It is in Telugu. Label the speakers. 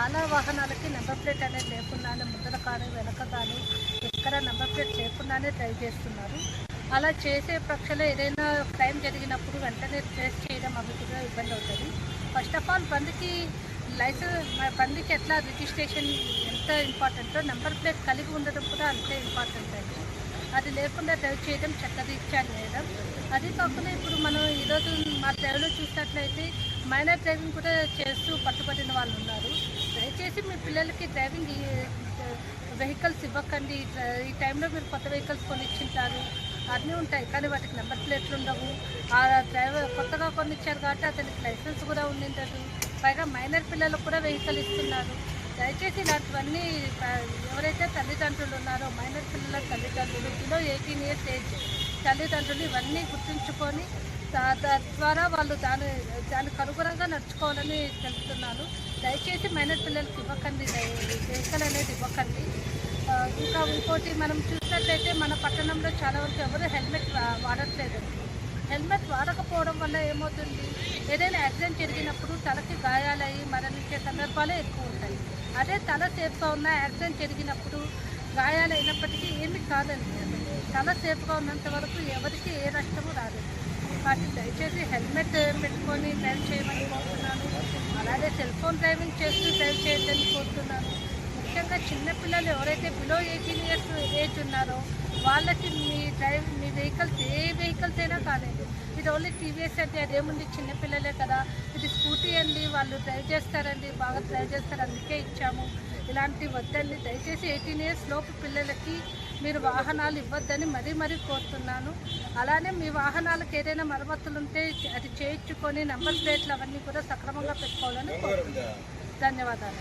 Speaker 1: చాలా వాహనాలకి నెంబర్ ప్లేట్ అనేది లేకుండానే ముందర కానీ వెనక కానీ ఎక్కడ నెంబర్ ప్లేట్ లేకుండానే ట్రై చేస్తున్నారు. అలా చేసే పక్షంలో ఏదైనా క్రైమ్ జరిగినప్పుడు వెంటనే ట్రేస్ చేయడం అవి కూడా ఇబ్బంది అవుతుంది. ఫస్ట్ ఆఫ్ ఆల్ బండికి లైసెన్స్ బండికి ఎట్లా రిజిస్ట్రేషన్ ఎంత ఇంపార్టెంటో నెంబర్ ప్లేట్ కలిగి ఉండడం కూడా అంతే ఇంపార్టెంట్ అండి. అది లేకుండా డ్రైవ్ చేయడం చక్కదిచ్చా చేయడం అది కాకుండా ఇప్పుడు మనం ఈరోజు మా డ్రైవ్లో చూసినట్లయితే మైనర్ డ్రైవింగ్ కూడా చేస్తూ పట్టుబడిన వాళ్ళు ఉన్నారు. దయచేసి మీ పిల్లలకి డ్రైవింగ్ వెహికల్స్ ఇవ్వకండి. ఈ- టైంలో మీరు కొత్త వెహికల్స్ కొనిచ్చింటారు. అన్నీ ఉంటాయి కానీ వాటికి నెంబర్ ప్లేట్లు ఉండవు. ఆ డ్రైవర్ కొత్తగా కొనిచ్చారు కాబట్టి అతనికి లైసెన్స్ కూడా ఉండిండదు. పైగా మైనర్ పిల్లలకు కూడా వెహికల్ ఇస్తున్నారు. దయచేసి ఇలాంటివన్నీ ఎవరైతే తల్లిదండ్రులు ఉన్నారో మైనర్ పిల్లల తల్లిదండ్రులు బిలో ఎయిటీన్ ఇయర్స్ ఏజ్ తల్లిదండ్రులు ఇవన్నీ గుర్తుంచుకొని తద్వారా వాళ్ళు దాని దానికి అనుగుణంగా నడుచుకోవాలని తెలుపుతున్నాను దయచేసి మైనర్ పిల్లలకి ఇవ్వకండి వెహికల్ అనేది ఇవ్వకండి. ఇంకా ఇంకోటి మనం చూసినట్లయితే మన పట్టణంలో చాలా వరకు ఎవరు హెల్మెట్ వాడట్లేదు. హెల్మెట్ వాడకపోవడం వల్ల ఏమవుతుంది? ఏదైనా యాక్సిడెంట్ జరిగినప్పుడు తలకి గాయాలయ్యి మరణించే సందర్భాలే ఎక్కువ ఉంటాయి. అదే తల సేఫ్గా ఉన్న యాక్సిడెంట్ జరిగినప్పుడు గాయాలైనప్పటికీ ఏమి ఏమీ కాదండి. తల సేఫ్గా ఉన్నంత వరకు ఎవరికి ఏ నష్టము రాలేదు కాబట్టి దయచేసి హెల్మెట్ పెట్టుకొని డ్రైవ్ చేయమని కోరుతున్నాను. అలాగే సెల్ ఫోన్ డ్రైవింగ్ చేస్తూ డ్రైవ్ చేయొద్దని కోరుతున్నాను. ముఖ్యంగా చిన్నపిల్లలు ఎవరైతే బిలో ఎయిటీన్ ఇయర్స్ ఏజ్ ఉన్నారో వాళ్ళకి మీ డ్రైవ్ మీ వెహికల్స్ ఏ వెహికల్స్ అయినా కాలేదు ఇది ఓన్లీ టీవీఎస్ అంటే అదేముంది చిన్నపిల్లలే కదా. ఇది స్కూటీ అండి వాళ్ళు డ్రైవ్ చేస్తారండి బాగా డ్రైవ్ చేస్తారు అందుకే ఇచ్చాము. ఇలాంటి వద్దండి. దయచేసి ఎయిటీన్ ఇయర్స్ లోపు పిల్లలకి మీరు వాహనాలు ఇవ్వద్దని మరీ మరీ కోరుతున్నాను. అలానే మీ వాహనాలకు ఏదైనా మరమ్మతులు ఉంటే అది చేయించుకొని నెంబర్ ప్లేట్లు అవన్నీ కూడా సక్రమంగా పెట్టుకోవాలని కోరుతున్నాను ధన్యవాదాలు.